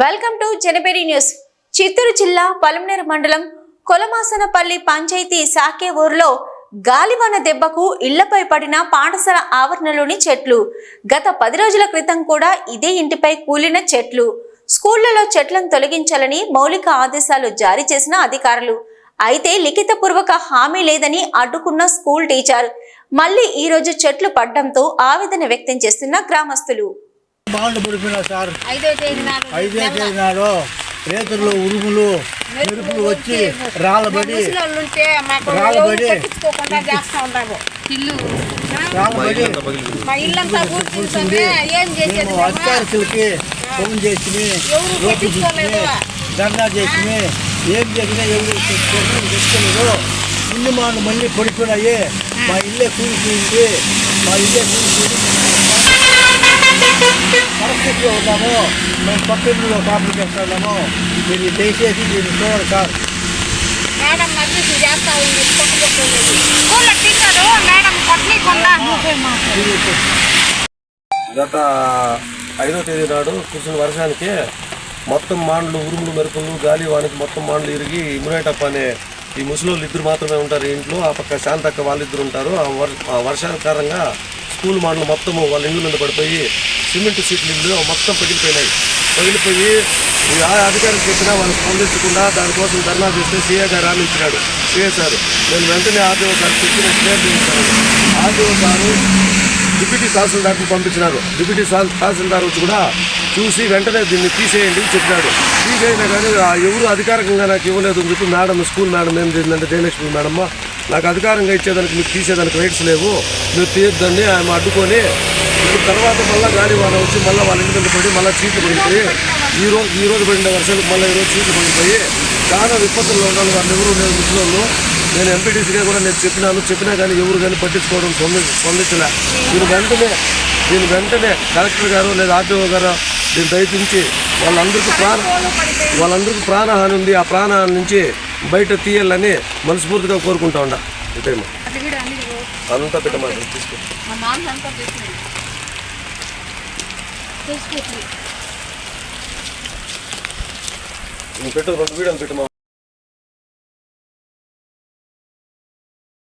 Welcome to జనపేడి news. Chittoor జిల్లా పలమనేరు మండలం కొలమాసనపల్లి పంచాయతీ సాకే ఊర్లో గాలివాన దెబ్బకు ఇళ్ళపై పడిన పాఠశాల ఆవరణలోని చెట్లు. గత పది రోజుల క్రితం కూడా ఇదే ఇంటిపై కూలిన చెట్లు. స్కూళ్ళలో చెట్లను తొలగించాలని మౌలిక ఆదేశాలు జారీ చేసిన అధికారులు. అయితే లిఖితపూర్వక హామీ లేదని అడ్డుకున్న స్కూల్ టీచర్. మళ్ళీ ఈరోజు చెట్లు పడ్డంతో ఆవేదన వ్యక్తం చేస్తున్న గ్రామస్తులు. బాండ్లు పడిపోయినా సార్. ఐదో తేదీ నాడు రేతులు ఉరుములు మెరుపులు వచ్చి రాళ్ళబడి రాళ్ళబడి. అధికారులకి ఫోన్ చేసి ధర్నా చేసి ఏం చేసినా ఎవరు తెచ్చుకోలేదు ఇల్లు మాను మళ్ళీ పడిపోయినాయి. మా ఇల్లే కూలిపోయింది మా ఇల్లే కూలిపోయింది ఉన్నాము మేము పక్క ఇల్లు కాపులు చేస్తున్నాము మీరు దయచేసి దీన్ని చూడండి సార్ మేడం మధ్య చేస్తా ఉంది పట్టుకోలేదు స్కూల్లో టీచరు మేడం కొట్టనీకుండా గత ఐదో తేదీ నాడు కురిసిన వర్షానికి మొత్తం మాండ్లు ఉరుములు మెరుపులు గాలి వానికి మొత్తం మాండ్లు ఇరిగి ఇమ్యునేటప్ అనే ఈ ముసలోళ్ళు ఇద్దరు మాత్రమే ఉంటారు ఇంట్లో. ఆ పక్క శాంతక్క వాళ్ళిద్దరు ఉంటారు. ఆ వర్ ఆ వర్షాల కారణంగా స్కూల్ మాండ్లు మొత్తం వాళ్ళ ఇల్లు మీద పడిపోయి సిమెంట్ సీట్లు ఇల్లు మొత్తం పగిలిపోయినాయి. పగిలిపోయి ఈ ఆ అధికారికి చెప్పినా వాళ్ళు స్పందించకుండా దానికోసం ధర్నా చేస్తే సీఏ గారు ఆలోచించినాడు సీఏ సార్. నేను వెంటనే ఆర్టీఓ గారు చెప్పిన క్లియర్ ఆర్టీఓ గారు డిప్యూటీ తహసీల్దార్కి పంపించినారు. డిప్యూటీ తహసీల్దార్ వచ్చి కూడా చూసి వెంటనే దీన్ని తీసేయండి చెప్పినాడు. తీసేయినా కానీ ఎవరు అధికారికంగా నాకు ఇవ్వలేదు. అని చెప్పి మేడం స్కూల్ మేడం ఏం చేసిందంటే జయలక్ష్మి మేడమ్మ. నాకు అధికారంగా ఇచ్చేదానికి మీకు తీసేదానికి రైట్స్ లేవు. మీరు తీయొద్దని ఆమె అడ్డుకొని ఇప్పుడు తర్వాత మళ్ళీ గాలి వాన వచ్చి మళ్ళీ వాళ్ళ ఇంటి పడి మళ్ళీ చీట్లు పడిపోయి ఈ రోజు ఈ రోజు పడిన వర్షాలకు మళ్ళీ ఈ రోజు చీట్లు పడిపోయి చాలా విపత్తుల్లో ఉండాలి వాళ్ళు ఎవరు లేదు ముసలోళ్ళు నేను ఎంపీటీసీగా కూడా నేను చెప్పినాను. చెప్పినా కానీ ఎవరు కానీ పట్టించుకోవడం స్పంది స్పందించలే. దీని వెంటనే దీని వెంటనే కలెక్టర్ గారు లేదా ఆర్టీఓ గారు దీన్ని దయచించి వాళ్ళందరికీ ప్రాణ వాళ్ళందరికీ ప్రాణహాని ఉంది. ఆ ప్రాణహాని నుంచి బయట తీయాలని మనస్ఫూర్తిగా కోరుకుంటా ఉండ అంతా పెట్టమాట తీసుకో. నువ్వు పెట్టు రెండు వీడియోలు పెట్టమా